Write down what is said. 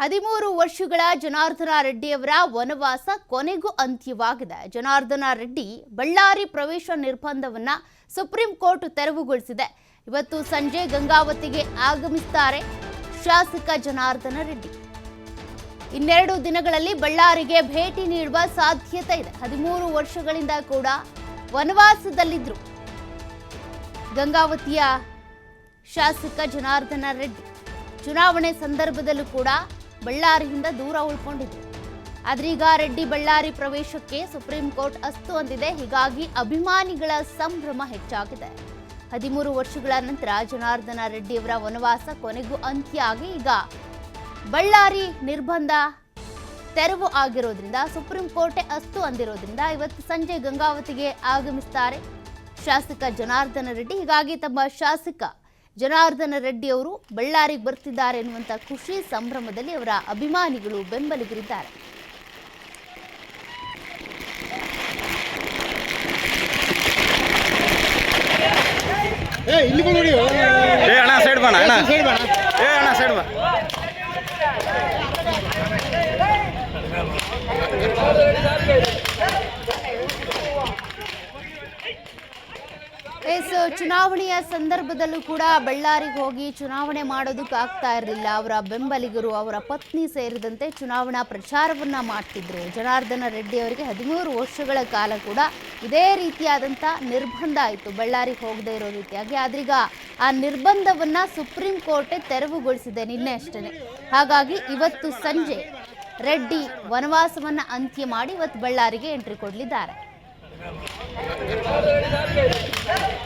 ಹದಿಮೂರು ವರ್ಷಗಳ ಜನಾರ್ದನ ರೆಡ್ಡಿಯವರ ವನವಾಸ ಕೊನೆಗೂ ಅಂತ್ಯವಾಗಿದೆ. ಜನಾರ್ದನ ರೆಡ್ಡಿ ಬಳ್ಳಾರಿ ಪ್ರವೇಶ ನಿರ್ಬಂಧವನ್ನ ಸುಪ್ರೀಂ ಕೋರ್ಟ್ ತೆರವುಗೊಳಿಸಿದೆ. ಇವತ್ತು ಸಂಜೆ ಗಂಗಾವತಿಗೆ ಆಗಮಿಸುತ್ತಾರೆ ಶಾಸಕ ಜನಾರ್ದನ ರೆಡ್ಡಿ. ಇನ್ನೆರಡು ದಿನಗಳಲ್ಲಿ ಬಳ್ಳಾರಿಗೆ ಭೇಟಿ ನೀಡುವ ಸಾಧ್ಯತೆ ಇದೆ. ಹದಿಮೂರು ವರ್ಷಗಳಿಂದ ಕೂಡ ವನವಾಸದಲ್ಲಿದ್ದರು ಗಂಗಾವತಿಯ ಶಾಸಕ ಜನಾರ್ದನ ರೆಡ್ಡಿ. ಚುನಾವಣೆ ಸಂದರ್ಭದಲ್ಲೂ ಕೂಡ ಬಳ್ಳಾರಿಯಿಂದ ದೂರ ಉಳ್ಕೊಂಡಿದ್ರು ಆದ್ರೀಗ ರೆಡ್ಡಿ ಬಳ್ಳಾರಿ ಪ್ರವೇಶಕ್ಕೆ ಸುಪ್ರೀಂ ಕೋರ್ಟ್ ಅಸ್ತು ಅಂದಿದೆ. ಹೀಗಾಗಿ ಅಭಿಮಾನಿಗಳ ಸಂಭ್ರಮ ಹೆಚ್ಚಾಗಿದೆ. ಹದಿಮೂರು ವರ್ಷಗಳ ನಂತರ ಜನಾರ್ದನ ರೆಡ್ಡಿಯವರ ವನವಾಸ ಕೊನೆಗೂ ಅಂತ್ಯ ಆಗಿ ಈಗ ಬಳ್ಳಾರಿ ನಿರ್ಬಂಧ ತೆರವು ಆಗಿರೋದ್ರಿಂದ, ಸುಪ್ರೀಂ ಕೋರ್ಟೆ ಅಸ್ತು ಅಂದಿರೋದ್ರಿಂದ ಇವತ್ತು ಸಂಜೆ ಗಂಗಾವತಿಗೆ ಆಗಮಿಸ್ತಾರೆ ಶಾಸಕ ಜನಾರ್ದನ ರೆಡ್ಡಿ. ಹೀಗಾಗಿ ತಮ್ಮ ಶಾಸಕ ಜನಾರ್ದನ ರೆಡ್ಡಿ ಅವರು ಬಳ್ಳಾರಿಗೆ ಬರ್ತಿದ್ದಾರೆ ಎನ್ನುವಂಥ ಖುಷಿ ಸಂಭ್ರಮದಲ್ಲಿ ಅವರ ಅಭಿಮಾನಿಗಳು ಬೆಂಬಲಿಗರಿದ್ದಾರೆ. ಏ ಇಲ್ಲಿ ಬಂದು ಏ ಅಣ್ಣ ಸೈಡ್ ಸೈಡ್ ಎಸ್, ಚುನಾವಣೆಯ ಸಂದರ್ಭದಲ್ಲೂ ಕೂಡ ಬಳ್ಳಾರಿಗೆ ಹೋಗಿ ಚುನಾವಣೆ ಮಾಡೋದಕ್ಕೆ ಆಗ್ತಾ ಇರಲಿಲ್ಲ. ಅವರ ಬೆಂಬಲಿಗರು, ಅವರ ಪತ್ನಿ ಸೇರಿದಂತೆ ಚುನಾವಣಾ ಪ್ರಚಾರವನ್ನ ಮಾಡ್ತಿದ್ರು. ಜನಾರ್ದನ ರೆಡ್ಡಿ ಅವರಿಗೆ ಹದಿಮೂರು ವರ್ಷಗಳ ಕಾಲ ಕೂಡ ಇದೇ ರೀತಿಯಾದಂಥ ನಿರ್ಬಂಧ ಆಯಿತು ಬಳ್ಳಾರಿಗೆ ಹೋಗದೆ ಇರೋ ರೀತಿಯಾಗಿ ಆದ್ರೀಗ ಆ ನಿರ್ಬಂಧವನ್ನ ಸುಪ್ರೀಂ ಕೋರ್ಟೆ ತೆರವುಗೊಳಿಸಿದೆ ನಿನ್ನೆ ಅಷ್ಟೇ ಹಾಗಾಗಿ ಇವತ್ತು ಸಂಜೆ ರೆಡ್ಡಿ ವನವಾಸವನ್ನ ಅಂತ್ಯ ಮಾಡಿ ಇವತ್ತು ಬಳ್ಳಾರಿಗೆ ಎಂಟ್ರಿ ಕೊಡಲಿದ್ದಾರೆ. Thank you.